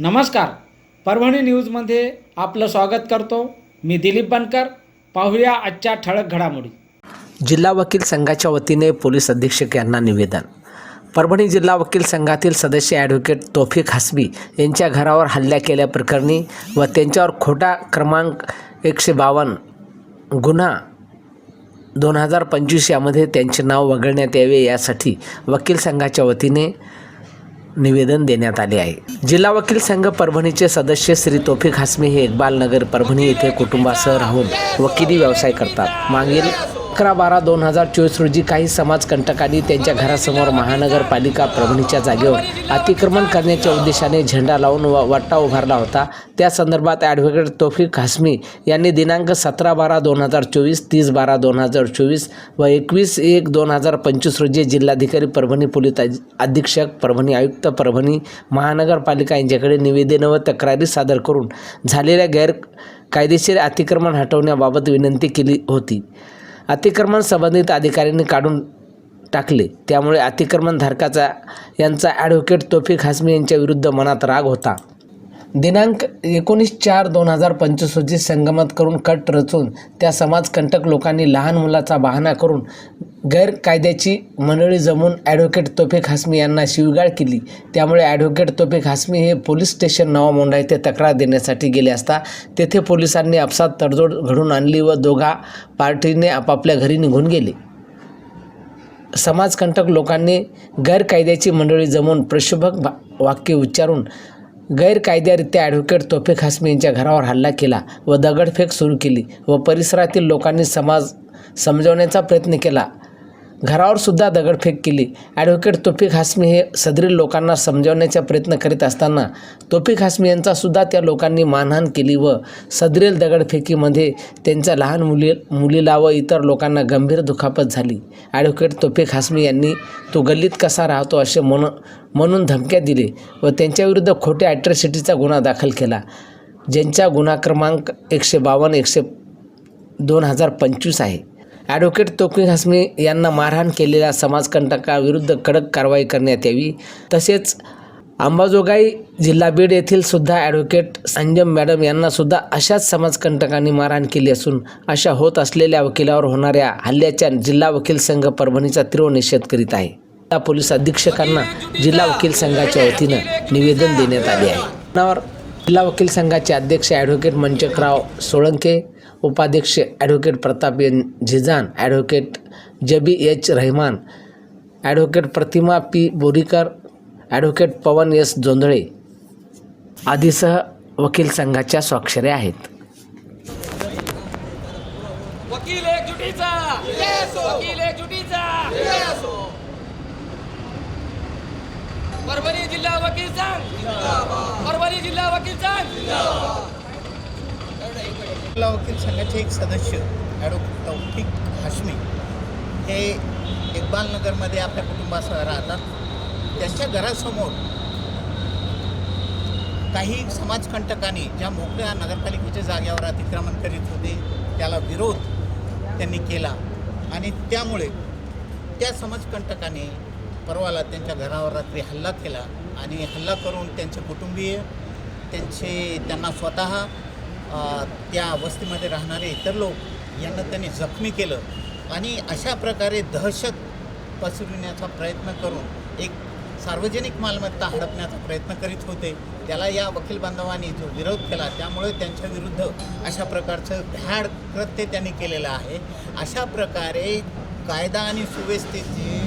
नमस्कार. परभणी न्यूजमध्ये आपलं स्वागत करतो. मी दिलीप बनकर. पाहूया आजच्या ठळक घडामोडी. जिल्हा वकील संघाच्या वतीने पोलीस अधीक्षक यांना निवेदन. परभणी जिल्हा वकील संघातील सदस्य ॲडव्होकेट तोफिक हसबी यांच्या घरावर हल्ला केल्याप्रकरणी व त्यांच्यावर खोटा क्रमांक एकशे बावन्न गुन्हा दोन हजार पंचवीस यामध्ये त्यांचे नाव वगळण्यात यावे यासाठी वकील संघाच्या वतीने निवेदन देण्यात आले आहे. जिल्हा वकील संघ परभणीचे सदस्य श्री तोफिक हासमी हे इकबाल नगर परभणी येथे कुटुंबासह राहून वकिली व्यवसाय करतात. मागील अकरा बारा दोन हजार चोवीस रोजी काही समाजकंटकांनी त्यांच्या घरासमोर महानगरपालिका परभणीच्या जागेवर अतिक्रमण करण्याच्या उद्देशाने झेंडा लावून व वट्टा उभारला होता. त्या संदर्भात ॲडव्होकेट तोफिक हासमी यांनी दिनांक सतरा बारा दोन हजार चोवीस तीस बारा दोन हजार चोवीस व एकवीस एक दोन हजार पंचवीस रोजी जिल्हाधिकारी परभणी पोलीस अधीक्षक परभणी आयुक्त परभणी महानगरपालिका यांच्याकडे निवेदनं व तक्रारी सादर करून झालेल्या गैर कायदेशीर अतिक्रमण हटवण्याबाबत विनंती केली होती. अतिक्रमण संबंधित अधिकाऱ्यांनी काढून टाकले. त्यामुळे अतिक्रमणधारकाचा यांचा ॲडव्होकेट तोफिक हासमी यांच्या विरुद्ध मनात राग होता. दिनांक एकोणीस चार दोन हजार पंचवीस रोजी संगमत करून कट रचून त्या समाजकंटक लोकांनी लहान मुलाचा बहाणा करून गैरकायद्याची मंडळी जमून ॲडव्होकेट तोफिक हासमी यांना शिवगाळ केली. त्यामुळे ॲडव्होकेट तोफिक हासमी हे पोलीस स्टेशन नवा मोंढा येथे तक्रार देण्यासाठी गेले असता तेथे पोलिसांनी आपसात तडजोड घडून आणली व दोघा पार्टीने आपापल्या घरी निघून गेले. समाजकंटक लोकांनी गैरकायद्याची मंडळी जमून प्रशुभक वाक्य उच्चारून गैरकायद्यारित्या ॲडव्होकेट तोफिक हासमी यांच्या घरावर हल्ला केला व दगडफेक सुरू केली व परिसरातील लोकांनी समाज समजवण्याचा प्रयत्न केला. घरावर सुद्धा दगडफेक केली. ॲडव्होकेट तोफिक हासमी हे सदरील लोकांना समजावण्याचा प्रयत्न करीत असताना तोफिक हासमी यांचा सुद्धा त्या लोकांनी मानहान केली व सदरील दगडफेकीमध्ये त्यांच्या लहान मुली मुलीला व इतर लोकांना गंभीर दुखापत झाली. ॲडव्होकेट तोफिक हासमी यांनी तो गल्लीत कसा राहतो? असे मन म्हणून धमक्या दिले व त्यांच्याविरुद्ध खोट्या ॲट्रॉसिटीचा गुन्हा दाखल केला ज्यांचा गुन्हा क्रमांक एकशे बावन्न एकशे दोन हजार पंचवीस आहे. ॲडव्होकेट तोफिक हसमी यांना मारहाण केलेल्या समाजकंटकाविरुद्ध कडक कारवाई करण्यात यावी. तसेच अंबाजोगाई जिल्हा बीड येथील सुद्धा ॲडव्होकेट संजम मॅडम यांना सुद्धा अशाच समाजकंटकांनी मारहाण केली असून अशा होत असलेल्या वकिलावर होणाऱ्या हल्ल्याच्या जिल्हा वकील संघ परभणीचा तीव्र निषेध करीत आहे. त्या पोलीस अधीक्षकांना जिल्हा वकील संघाच्या वतीनं निवेदन देण्यात आले आहे. जिल्हा वकील संघाचे अध्यक्ष ॲडव्होकेट मंचकराव सोळंके उपाध्यक्ष advocate Pratap N Zijan advocate Jabi H Rahman advocate Pratima P Borikar advocate Pawan S Jondhale आदीसह वकील संघाच्या स्वाक्षऱ्या आहेत. वकील परभणी जिल्हा वकील संघ! परभणी जिल्हा वकील संघ! जिल्हा वकील संघाचे एक सदस्य ॲडव्होकेट तौफिक हाशमी हे इक्बाल नगरमध्ये आपल्या कुटुंबासह राहतात. त्यांच्या घरासमोर काही समाजकंटकांनी ज्या मोकळ्या नगरपालिकेच्या जागेवर अतिक्रमण करीत होते त्याला विरोध त्यांनी केला. आणि त्यामुळे त्या समाजकंटकाने परवाला त्यांच्या घरावर रात्री हल्ला केला आणि हल्ला करून त्यांचे कुटुंबीय त्यांचे त्यांना स्वतः त्या वस्तीमध्ये राहणारे इतर लोक यांना त्यांनी जखमी केलं आणि अशा प्रकारे दहशत पसरविण्याचा प्रयत्न करून एक सार्वजनिक मालमत्ता हडपण्याचा प्रयत्न करीत होते. त्याला या वकील बांधवांनी जो विरोध केला त्यामुळे त्यांच्या विरुद्ध अशा प्रकारचं भ्याड कृत्य त्यांनी केलेलं आहे. अशा प्रकारे कायदा आणि सुव्यवस्थेची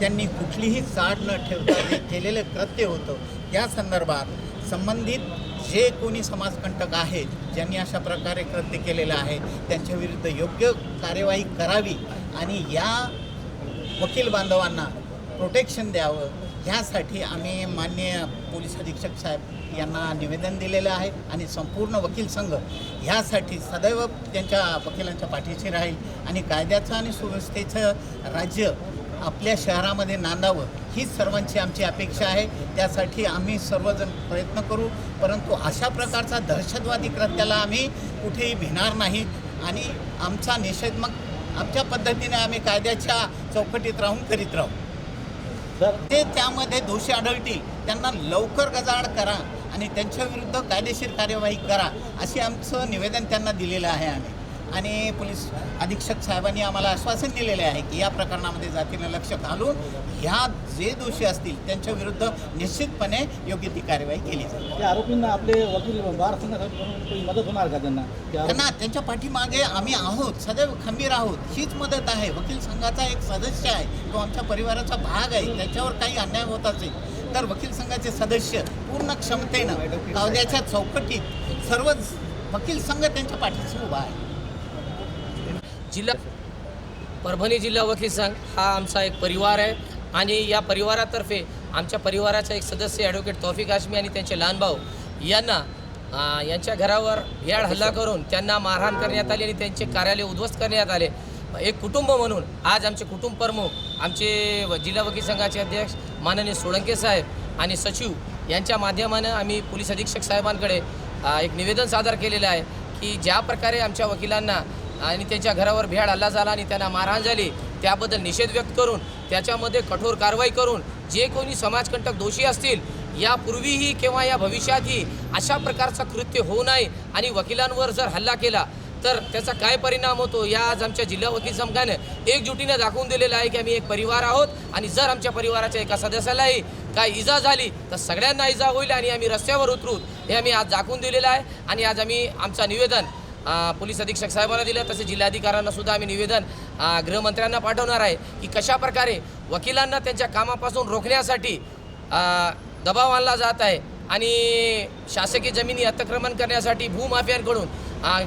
त्यांनी कुठलीही चाड न ठेवता जे केलेलं कृत्य होतं या संदर्भात संबंधित जे कोणी समाजकंटक आहेत ज्यांनी अशा प्रकारे कृत्य केलेलं आहे त्यांच्या विरुद्ध योग्य कार्यवाही करावी आणि या वकील बांधवांना प्रोटेक्शन द्यावं ह्यासाठी आम्ही मान्य पोलीस अधीक्षक साहेब यांना निवेदन दिलेलं आहे आणि संपूर्ण वकील संघ ह्यासाठी सदैव त्यांच्या वकिलांच्या पाठीशी राहील आणि कायद्याचं आणि सुव्यवस्थेचं राज्य आपल्या शहरामध्ये नांदावं हीच सर्वांची आमची अपेक्षा आहे. त्यासाठी आम्ही सर्वजण प्रयत्न करू. परंतु अशा प्रकारचा दहशतवादी कृत्याला आम्ही कुठेही भिणार नाही. आणि आमचा निषेध मग आमच्या पद्धतीने आम्ही कायद्याच्या चौकटीत राहून करीत राहू. ते त्यामध्ये दोषी आढळतील. त्यांना लवकर गजाआड करा आणि त्यांच्या विरुद्ध कायदेशीर कार्यवाही करा असे आमचं निवेदन त्यांना दिलेलं आहे आम्ही. आणि पोलीस अधीक्षक साहेबांनी आम्हाला आश्वासन दिलेले आहे की या प्रकरणामध्ये जातीनं लक्ष घालून ह्या जे दोषी असतील त्यांच्या विरुद्ध निश्चितपणे योग्य ती कार्यवाही केली जाईल. त्या आरोपींना आपले वकील बार मदत होणार का त्यांना? त्यांना त्यांच्या पाठीमागे आम्ही आहोत सदैव खंबीर आहोत हीच मदत आहे. वकील संघाचा एक सदस्य आहे तो आमच्या परिवाराचा भाग आहे त्याच्यावर काही अन्याय होत असेल तर वकील संघाचे सदस्य पूर्ण क्षमतेनं कायद्याच्या चौकटीत सर्वच वकील संघ त्यांच्या पाठीशी उभा आहे. जिल्हा परभणी जिल्हा वकील संघ हा आमचा एक परिवार आहे. आणि या परिवारातर्फे आमच्या परिवाराचा एक सदस्य ॲडव्होकेट तौफिक हाशमी आणि त्यांचे लहान भाऊ यांना यांच्या घरावर भ्याड हल्ला करून त्यांना मारहाण करण्यात आली आणि त्यांचे कार्यालय उद्ध्वस्त करण्यात आले. एक कुटुंब म्हणून आज आमचे कुटुंब प्रमुख आमचे जिल्हा वकील संघाचे अध्यक्ष माननीय सोळंके साहेब आणि सचिव यांच्या माध्यमानं आम्ही पोलीस अधीक्षक साहेबांकडे एक निवेदन सादर केलेलं आहे की ज्या प्रकारे आमच्या वकिलांना आणि त्यांच्या घरावर भ्याड हल्ला झाला आणि त्यांना मारहाण झाली. त्याबद्दल निषेध व्यक्त करून त्याच्यामध्ये कठोर कारवाई करून जे कोणी समाजकंटक दोषी असतील यापूर्वीही किंवा या भविष्यातही अशा प्रकारचं कृत्य होऊ नये आणि वकिलांवर जर हल्ला केला तर त्याचा काय परिणाम होतो? या आज आमच्या जिल्हा वकील संघानं एकजुटीने दाखवून दिलेलं आहे की आम्ही एक परिवार आहोत आणि जर आमच्या परिवाराच्या एका सदस्यालाही काय इजा झाली तर सगळ्यांना इजा होईल आणि आम्ही रस्त्यावर उतरू. हे आम्ही आज दाखवून दिलेलं आहे आणि आज आम्ही आमचं निवेदन पोलीस अधीक्षक साहेबांना दिलं तसेच जिल्हाधिकाऱ्यांना सुद्धा आम्ही निवेदन गृहमंत्र्यांना पाठवणार आहे की कशा प्रकारे वकिलांना त्यांच्या कामापासून रोखण्यासाठी दबाव आणला जात आहे आणि शासकीय जमिनी अतिक्रमण करण्यासाठी भूमाफियांकडून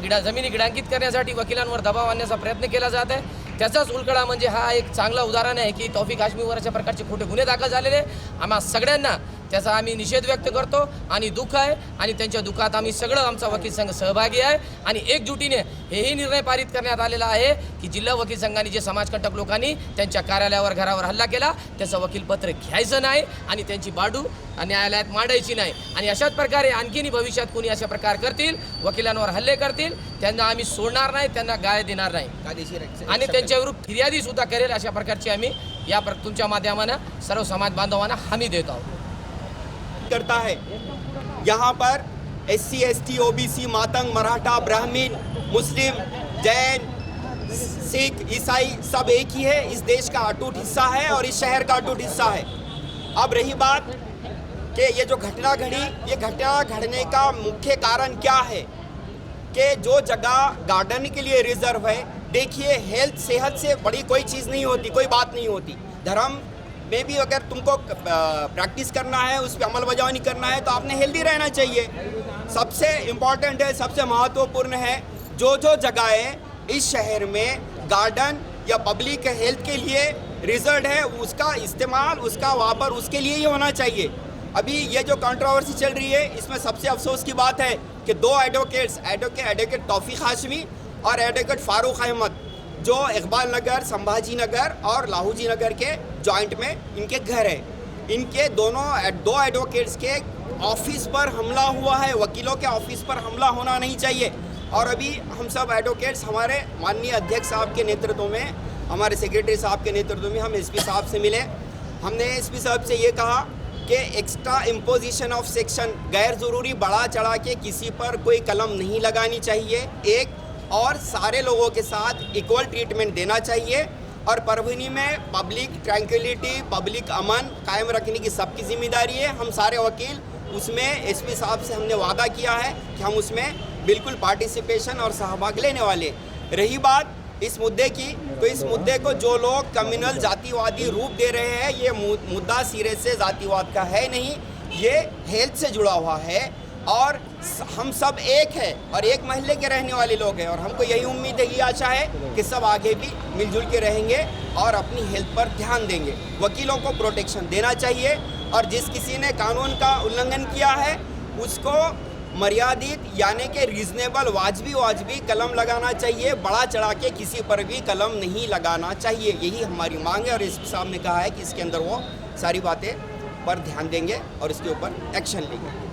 गिडा जमिनी गिडांकित करण्यासाठी वकिलांवर दबाव आणण्याचा प्रयत्न केला जात आहे. त्याचाच उलकडा म्हणजे हा एक चांगला उदाहरण आहे की तौफिक काश्मीरवर अशा प्रकारचे खोटे गुन्हे दाखल झालेले. आम्हा सगळ्यांना त्याचा आम्ही निषेध व्यक्त करतो आणि दुःख आहे आणि त्यांच्या दुःखात आम्ही सगळं आमचा वकील संघ सहभागी आहे आणि एकजुटीने हेही निर्णय पारित करण्यात आलेला आहे की जिल्हा वकील संघाने जे समाजकंटक लोकांनी त्यांच्या कार्यालयावर घरावर हल्ला केला त्याचं वकीलपत्र घ्यायचं नाही आणि त्यांची बाडू न्यायालयात मांडायची नाही. आणि अशाच प्रकारे आणखीनही भविष्यात कोणी अशा प्रकार करतील वकिलांवर हल्ले करतील त्यांना आम्ही सोडणार नाही त्यांना गाय देणार नाही. आणि त्यांच्याविरुद्ध फिर्यादी सुद्धा करेल अशा प्रकारची आम्ही या तुमच्या माध्यमानं सर्व समाज बांधवांना हमी देत आहोत. करता है। यहाँ पर S C S T O B C Matang, Maratha, Brahmin, Muslim, Jain, Sikh, ईसाई सब एक ही है। इस देश का अटूट हिस्सा है और इस शहर का अटूट हिस्सा है। अब रही बात कि ये जो घटना घड़ी, ये घटना घड़ने का मुख्य कारण क्या है कि जो जगह गार्डन के लिए रिज़र्व है, देखिए, हेल्थ, सेहत से बड़ी कोई चीज़ नहीं होती, कोई बात नहीं होती। धर्म में भी अगर तुमको प्रैक्टिस करना है, उस पर अमल बजावनी करना है तो आपने हेल्दी रहना चाहिए। सबसे इंपॉर्टेंट है, सबसे महत्वपूर्ण है जो जो जगहें इस शहर में गार्डन या पब्लिक हेल्थ के लिए रिज़र्व है, उसका इस्तेमाल, उसका वापर उसके लिए ही होना चाहिए। अभी ये जो कंट्रोवर्सी चल रही है, इसमें सबसे अफसोस की बात है कि दो एडवोकेट्स एडवोकेट एडवोकेट तोफ़ी हाशमी और एडवोकेट फारूक अहमद जो इकबाल नगर, संभाजी नगर और लाहौजी नगर के जॉइंट में इनके घर है। इनके दोनों दो एडवोकेट्स के ऑफ़िस पर हमला हुआ है। वकीलों के ऑफ़िस पर हमला होना नहीं चाहिए। और अभी हम सब एडवोकेट्स हमारे माननीय अध्यक्ष साहब के नेतृत्व में, हमारे सेक्रेटरी साहब के नेतृत्व में हम एसपी साहब से मिले। हमने एसपी साहब से ये कहा कि एक्स्ट्रा इम्पोजिशन ऑफ़ सेक्शन गैर ज़रूरी बढ़ा चढ़ा के किसी पर कोई कलम नहीं लगानी चाहिए। एक और सारे लोगों के साथ इक्वल ट्रीटमेंट देना चाहिए। और परभनी में पब्लिक ट्रैंक्विलिटी पब्लिक अमन कायम रखने की सबकी ज़िम्मेदारी है। हम सारे वकील, उसमें एसपी साहब से हमने वादा किया है कि हम उसमें बिल्कुल पार्टिसिपेशन और सहभाग लेने वाले। रही बात इस मुद्दे की तो इस मुद्दे को जो लोग कम्युनल जातिवादी रूप दे रहे हैं, ये मुद्दा सिरे से जातिवाद का है नहीं, ये हेल्थ से जुड़ा हुआ है। और हम सब एक है और एक महल्ले के रहने वाले लोग हैं और हमको यही उम्मीद है, यही आशा है कि सब आगे भी मिलजुल के रहेंगे और अपनी हेल्थ पर ध्यान देंगे। वकीलों को प्रोटेक्शन देना चाहिए और जिस किसी ने कानून का उल्लंघन किया है, उसको मर्यादित, यानी कि रीजनेबल वाजबी वाजबी कलम लगाना चाहिए। बड़ा चढ़ा के किसी पर भी कलम नहीं लगाना चाहिए। यही हमारी मांग है और इस साहब ने कहा है कि इसके अंदर वो सारी बातें पर ध्यान देंगे और इसके ऊपर एक्शन लेंगे।